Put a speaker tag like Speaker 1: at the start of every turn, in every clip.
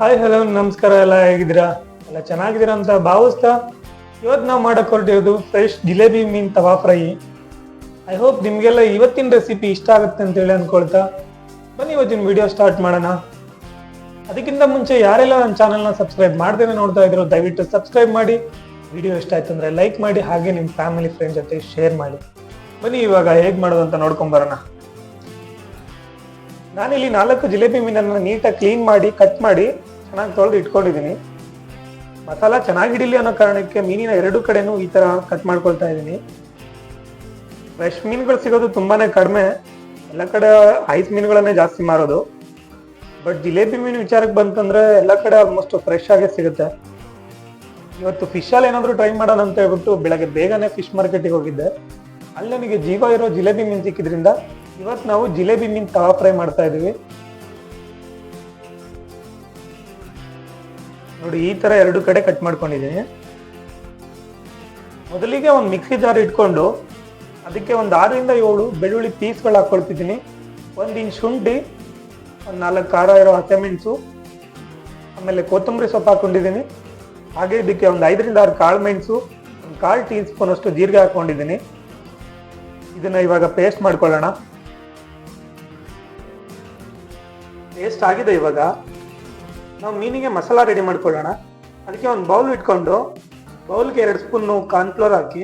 Speaker 1: Hi hello ನಮಸ್ಕಾರ ಎಲ್ಲ ಹೇಗಿದ್ದೀರಾ? ಎಲ್ಲ ಚೆನ್ನಾಗಿದ್ದೀರಾ ಅಂತ ಭಾವಿಸ್ತಾ ಇವತ್ತು ನಾವು ಮಾಡೋಕ್ಕೆ ಹೊರಟಿರೋದು ಫ್ರೆಶ್ ಜಿಲೇಬಿ ಮೀನ್ ತವಾ ಫ್ರೈ. ಐ ಹೋಪ್ ನಿಮಗೆಲ್ಲ ಇವತ್ತಿನ ರೆಸಿಪಿ ಇಷ್ಟ ಆಗುತ್ತೆ ಅಂತೇಳಿ ಅಂದ್ಕೊಳ್ತಾ ಬನ್ನಿ ಇವತ್ತಿನ ವಿಡಿಯೋ ಸ್ಟಾರ್ಟ್ ಮಾಡೋಣ. ಅದಕ್ಕಿಂತ ಮುಂಚೆ ಯಾರೆಲ್ಲ ನನ್ನ ಚಾನಲ್ನ ಸಬ್ಸ್ಕ್ರೈಬ್ ಮಾಡ್ದೇನೆ ನೋಡ್ತಾ ಇದ್ರು ದಯವಿಟ್ಟು ಸಬ್ಸ್ಕ್ರೈಬ್ ಮಾಡಿ. ವಿಡಿಯೋ ಇಷ್ಟ ಆಯ್ತು ಅಂದರೆ ಲೈಕ್ ಮಾಡಿ, ಹಾಗೆ ನಿಮ್ಮ ಫ್ಯಾಮಿಲಿ ಫ್ರೆಂಡ್ ಜೊತೆ ಶೇರ್ ಮಾಡಿ. ಬನ್ನಿ ಇವಾಗ ಹೇಗೆ ಮಾಡೋದು ಅಂತ ನೋಡ್ಕೊಂಡ್ ಬರೋಣ. ನಾನಿಲ್ಲಿ ನಾಲ್ಕು ಜಿಲೇಬಿ ಮೀನನ್ನು ನೀಟಾಗಿ ಕ್ಲೀನ್ ಮಾಡಿ ಕಟ್ ಮಾಡಿ ಚೆನ್ನಾಗಿ ತೊಳೆದು ಇಟ್ಕೊಂಡಿದ್ದೀನಿ. ಮಸಾಲ ಚೆನ್ನಾಗಿ ಹಿಡಿಲಿ ಅನ್ನೋ ಕಾರಣಕ್ಕೆ ಮೀನಿನ ಎರಡು ಕಡೆನೂ ಈ ಥರ ಕಟ್ ಮಾಡ್ಕೊಳ್ತಾ ಇದ್ದೀನಿ. ಫ್ರೆಶ್ ಮೀನುಗಳು ಸಿಗೋದು ತುಂಬಾನೇ ಕಡಿಮೆ. ಎಲ್ಲ ಕಡೆ ಐಸ್ ಮೀನುಗಳನ್ನೇ ಜಾಸ್ತಿ ಮಾರೋದು. ಬಟ್ ಜಿಲೇಬಿ ಮೀನು ವಿಚಾರಕ್ಕೆ ಬಂತಂದ್ರೆ ಎಲ್ಲ ಕಡೆ ಆಲ್ಮೋಸ್ಟ್ ಫ್ರೆಶ್ ಆಗೇ ಸಿಗುತ್ತೆ. ಇವತ್ತು ಫಿಶಲ್ಲಿ ಏನಾದರೂ ಟ್ರೈ ಮಾಡೋಣ ಅಂತ ಹೇಳ್ಬಿಟ್ಟು ಬೆಳಗ್ಗೆ ಬೇಗನೆ ಫಿಶ್ ಮಾರ್ಕೆಟಿಗೆ ಹೋಗಿದ್ದೆ. ಅಲ್ಲಿ ನನಗೆ ಜೀವ ಇರೋ ಜಿಲೇಬಿ ಮೀನು ಸಿಕ್ಕಿದ್ರಿಂದ ಇವತ್ತು ನಾವು ಜಿಲೇಬಿ ಮೀನ್ ತವಾ ಫ್ರೈ ಮಾಡ್ತಾ ಇದೀವಿ. ನೋಡಿ, ಈ ತರ ಎರಡು ಕಡೆ ಕಟ್ ಮಾಡ್ಕೊಂಡಿದ್ದೀನಿ. ಮೊದಲಿಗೆ ಒಂದು ಮಿಕ್ಸಿ ಜಾರ್ ಇಟ್ಕೊಂಡು ಅದಕ್ಕೆ ಒಂದು ಆರರಿಂದ ಏಳು ಬೆಳ್ಳುಳ್ಳಿ ಪೀಸ್ಗಳು ಹಾಕೊಳ್ತಿದ್ದೀನಿ. ಒಂದು ಇಂಚ್ ಶುಂಠಿ, ಒಂದು ನಾಲ್ಕು ಖಾರ ಇರೋ ಹಸಿಮೆಣಸು ಆಮೇಲೆ ಕೊತ್ತಂಬರಿ ಸೊಪ್ಪು ಹಾಕೊಂಡಿದ್ದೀನಿ. ಹಾಗೆ ಇದಕ್ಕೆ ಒಂದು ಐದರಿಂದ ಆರು ಕಾಳು ಮೆಣಸು, ಒಂದು ಕಾಲು ಟೀ ಸ್ಪೂನ್ ಅಷ್ಟು ಜೀರಿಗೆ ಹಾಕೊಂಡಿದ್ದೀನಿ. ಇದನ್ನ ಇವಾಗ ಪೇಸ್ಟ್ ಮಾಡ್ಕೊಳ್ಳೋಣ. ಪೇಸ್ಟ್ ಆಗಿದೆ ಇವಾಗ. ನಾವು ಮೀನಿಗೆ ಮಸಾಲ ರೆಡಿ ಮಾಡ್ಕೊಳ್ಳೋಣ. ಅದಕ್ಕೆ ಒಂದು ಬೌಲ್ ಇಟ್ಕೊಂಡು ಬೌಲ್ಗೆ ಎರಡು ಸ್ಪೂನು ಕಾರ್ನ್ಫ್ಲೋರ್ ಹಾಕಿ,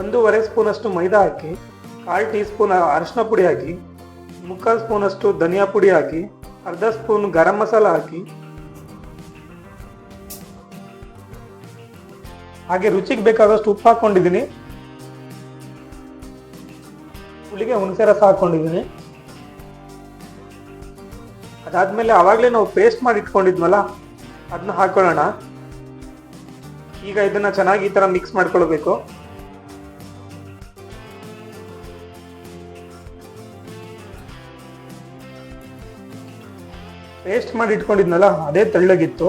Speaker 1: ಒಂದೂವರೆ ಸ್ಪೂನಷ್ಟು ಮೈದಾ ಹಾಕಿ, ಕಾಲು ಟೀ ಸ್ಪೂನ್ ಅರಿಶಿನ ಪುಡಿ ಹಾಕಿ, ಮುಕ್ಕಾಲು ಸ್ಪೂನಷ್ಟು ಧನಿಯಾ ಪುಡಿ ಹಾಕಿ, ಅರ್ಧ ಸ್ಪೂನ್ ಗರಂ ಮಸಾಲ ಹಾಕಿ, ಹಾಗೆ ರುಚಿಗೆ ಬೇಕಾದಷ್ಟು ಉಪ್ಪು ಹಾಕೊಂಡಿದ್ದೀನಿ. ಹುಳಿಗೆ ಹುಣಸೆ ರಸ ಹಾಕೊಂಡಿದ್ದೀನಿ. ಅದಾದ್ಮೇಲೆ ಅವಾಗಲೇ ನಾವು ಪೇಸ್ಟ್ ಮಾಡಿ ಇಟ್ಕೊಂಡಿದ್ವಲ್ಲ ಅದನ್ನ ಹಾಕೊಳ್ಳೋಣ. ಈಗ ಇದನ್ನ ಚೆನ್ನಾಗಿ ಈ ಥರ ಮಿಕ್ಸ್ ಮಾಡ್ಕೊಳ್ಬೇಕು. ಪೇಸ್ಟ್ ಮಾಡಿ ಇಟ್ಕೊಂಡಿದ್ನಲ್ಲ, ಅದೇ ತೆಳ್ಳಗಿತ್ತು.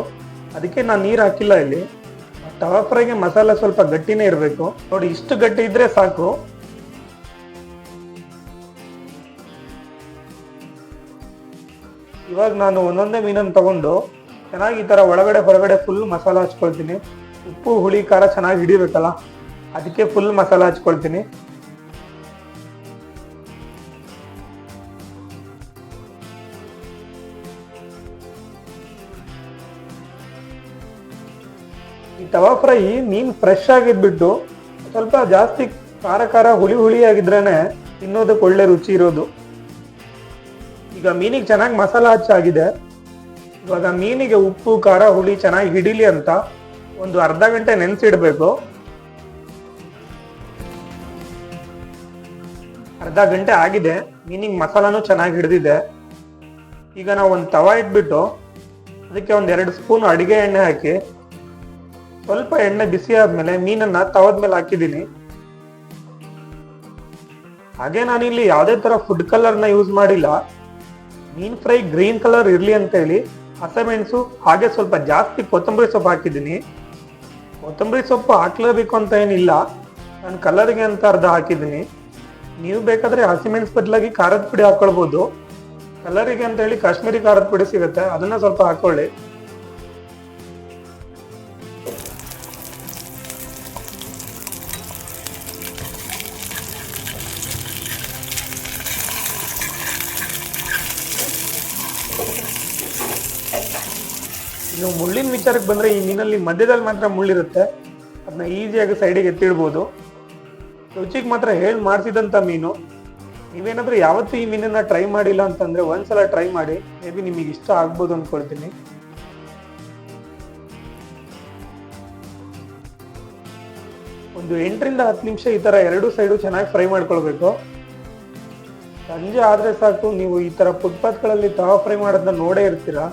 Speaker 1: ಅದಕ್ಕೆ ನಾನು ನೀರು ಹಾಕಿಲ್ಲ ಇಲ್ಲಿ. ತವಾ ಫ್ರೈಗೆ ಮಸಾಲ ಸ್ವಲ್ಪ ಗಟ್ಟಿನೇ ಇರಬೇಕು. ನೋಡಿ, ಇಷ್ಟು ಗಟ್ಟಿ ಇದ್ರೆ ಸಾಕು. ಇವಾಗ ನಾನು ಒಂದೊಂದೇ ಮೀನನ್ನು ತಗೊಂಡು ಚೆನ್ನಾಗಿ ಈ ಥರ ಒಳಗಡೆ ಹೊರಗಡೆ ಫುಲ್ ಮಸಾಲ ಹಚ್ಕೊಳ್ತೀನಿ. ಉಪ್ಪು, ಹುಳಿ, ಖಾರ ಚೆನ್ನಾಗಿ ಹಿಡಿಬೇಕಲ್ಲ, ಅದಕ್ಕೆ ಫುಲ್ ಮಸಾಲ ಹಚ್ಕೊಳ್ತೀನಿ. ಈ ತವಾ ಫ್ರೈ ಮೀನು ಫ್ರೆಶ್ ಆಗಿದ್ಬಿಟ್ಟು ಸ್ವಲ್ಪ ಜಾಸ್ತಿ ಖಾರ ಖಾರ ಹುಳಿ ಹುಳಿ ಆಗಿದ್ರೇ ತಿನ್ನೋದಕ್ಕೆ ಒಳ್ಳೆ ರುಚಿ ಇರೋದು. ಈಗ ಮೀನಿಗೆ ಚೆನ್ನಾಗಿ ಮಸಾಲ ಹಚ್ಚಾಗಿದೆ. ಇವಾಗ ಮೀನಿಗೆ ಉಪ್ಪು, ಖಾರ, ಹುಳಿ ಚೆನ್ನಾಗಿ ಹಿಡಿಲಿ ಅಂತ ಒಂದು ಅರ್ಧ ಗಂಟೆ ನೆನೆಸಿಡ್ಬೇಕು. ಅರ್ಧ ಗಂಟೆ ಆಗಿದೆ, ಮೀನಿಗೆ ಮಸಾಲಾನು ಚೆನ್ನಾಗಿ ಹಿಡಿದಿದೆ. ಈಗ ನಾವು ಒಂದು ತವ ಇಟ್ಬಿಟ್ಟು ಅದಕ್ಕೆ ಒಂದು ಎರಡು ಸ್ಪೂನ್ ಅಡಿಗೆ ಎಣ್ಣೆ ಹಾಕಿ, ಸ್ವಲ್ಪ ಎಣ್ಣೆ ಬಿಸಿ ಆದ್ಮೇಲೆ ಮೀನನ್ನ ತವದ ಮೇಲೆ ಹಾಕಿದ್ದೀನಿ. ಹಾಗೆ ನಾನಿಲ್ಲಿ ಯಾವುದೇ ತರ ಫುಡ್ ಕಲರ್ನ ಯೂಸ್ ಮಾಡಿಲ್ಲ. ಮೀನ್ ಫ್ರೈ ಗ್ರೀನ್ ಕಲರ್ ಇರ್ಲಿ ಅಂತ ಹೇಳಿ ಹಸಿಮೆಣಸು ಹಾಗೆ ಸ್ವಲ್ಪ ಜಾಸ್ತಿ ಕೊತ್ತಂಬರಿ ಸೊಪ್ಪು ಹಾಕಿದ್ದೀನಿ. ಕೊತ್ತಂಬರಿ ಸೊಪ್ಪು ಹಾಕ್ಲೇಬೇಕು ಅಂತ ಏನಿಲ್ಲ. ನಾನು ಕಲರ್ಗೆ ಅಂತ ಅರ್ಧ ಹಾಕಿದ್ದೀನಿ. ನೀವು ಬೇಕಾದ್ರೆ ಹಸಿಮೆಣಸು ಬದಲಾಗಿ ಖಾರದ ಪುಡಿ ಹಾಕೊಳ್ಬೋದು. ಕಲರಿಗೆ ಅಂತ ಹೇಳಿ ಕಾಶ್ಮೀರಿ ಖಾರದ ಪುಡಿ ಸಿಗುತ್ತೆ, ಅದನ್ನ ಸ್ವಲ್ಪ ಹಾಕೊಳ್ಳಿ. ಇನ್ನು ಮುಳ್ಳಿನ ವಿಚಾರಕ್ಕೆ ಬಂದರೆ ಈ ಮೀನಲ್ಲಿ ಮಧ್ಯದಲ್ಲಿ ಮಾತ್ರ ಮುಳ್ಳಿರುತ್ತೆ. ಅದನ್ನ ಈಸಿಯಾಗಿ ಸೈಡಿಗೆ ಎತ್ತಿಡ್ಬೋದು. ರುಚಿಗೆ ಮಾತ್ರ ಹೇಳಿ ಮಾಡಿಸಿದಂಥ ಮೀನು. ನೀವೇನಾದರೂ ಯಾವತ್ತೂ ಈ ಮೀನನ್ನು ಟ್ರೈ ಮಾಡಿಲ್ಲ ಅಂತಂದರೆ ಒಂದ್ಸಲ ಟ್ರೈ ಮಾಡಿ ಮೇ ಬಿ ನಿಮಗೆ ಇಷ್ಟ ಆಗ್ಬೋದು ಅಂದ್ಕೊಳ್ತೀನಿ ಒಂದು ಎಂಟರಿಂದ ಹತ್ತು ನಿಮಿಷ ಈ ಥರ ಎರಡು ಸೈಡು ಚೆನ್ನಾಗಿ ಫ್ರೈ ಮಾಡ್ಕೊಳ್ಬೇಕು. ಸಂಜೆ ಆದರೆ ಸಾಕು, ನೀವು ಈ ಥರ ಫುಟ್ಪಾತ್ಗಳಲ್ಲಿ ತವಾ ಫ್ರೈ ಮಾಡೋದನ್ನ ನೋಡೇ ಇರ್ತೀರಾ?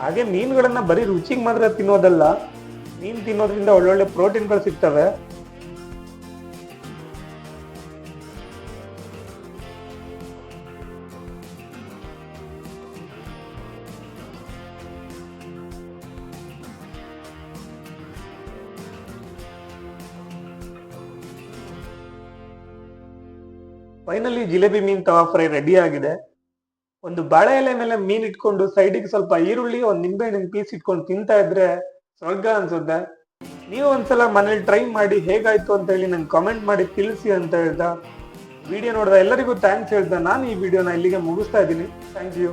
Speaker 1: ಹಾಗೆ ಮೀನುಗಳನ್ನು ಬರೀ ರುಚಿಗೆ ಮಾತ್ರ ತಿನ್ನೋದಲ್ಲ, ಮೀನು ತಿನ್ನೋದ್ರಿಂದ ಒಳ್ಳೊಳ್ಳೆ ಪ್ರೋಟೀನ್ಗಳು ಸಿಗ್ತವೆ. ಫೈನಲಿ ಜಿಲೇಬಿ ಮೀನ್ ತವಾ ಫ್ರೈ ರೆಡಿ ಆಗಿದೆ. ಒಂದು ಬಾಳೆ ಎಲೆ ಮೇಲೆ ಮೀನ್ ಇಟ್ಕೊಂಡು ಸೈಡಿಗೆ ಸ್ವಲ್ಪ ಈರುಳ್ಳಿ, ಒಂದು ನಿಂಬೆಹಣ್ಣಿನ ಪೀಸ್ ಇಟ್ಕೊಂಡು ತಿಂತಾ ಇದ್ರೆ ಸ್ವರ್ಗ ಅನ್ಸುತ್ತೆ. ನೀವು ಒಂದ್ಸಲ ಮನೇಲಿ ಟ್ರೈ ಮಾಡಿ ಹೇಗಾಯ್ತು ಅಂತ ಹೇಳಿ ನಂಗೆ ಕಾಮೆಂಟ್ ಮಾಡಿ ತಿಳಿಸಿ ಅಂತ ಹೇಳ್ದ ವಿಡಿಯೋ ನೋಡಿದ ಎಲ್ಲರಿಗೂ ಥ್ಯಾಂಕ್ಸ್ ಹೇಳ್ದ ನಾನು ಈ ವಿಡಿಯೋನ ಇಲ್ಲಿಗೆ ಮುಗಿಸ್ತಾ ಇದ್ದೀನಿ. Thank you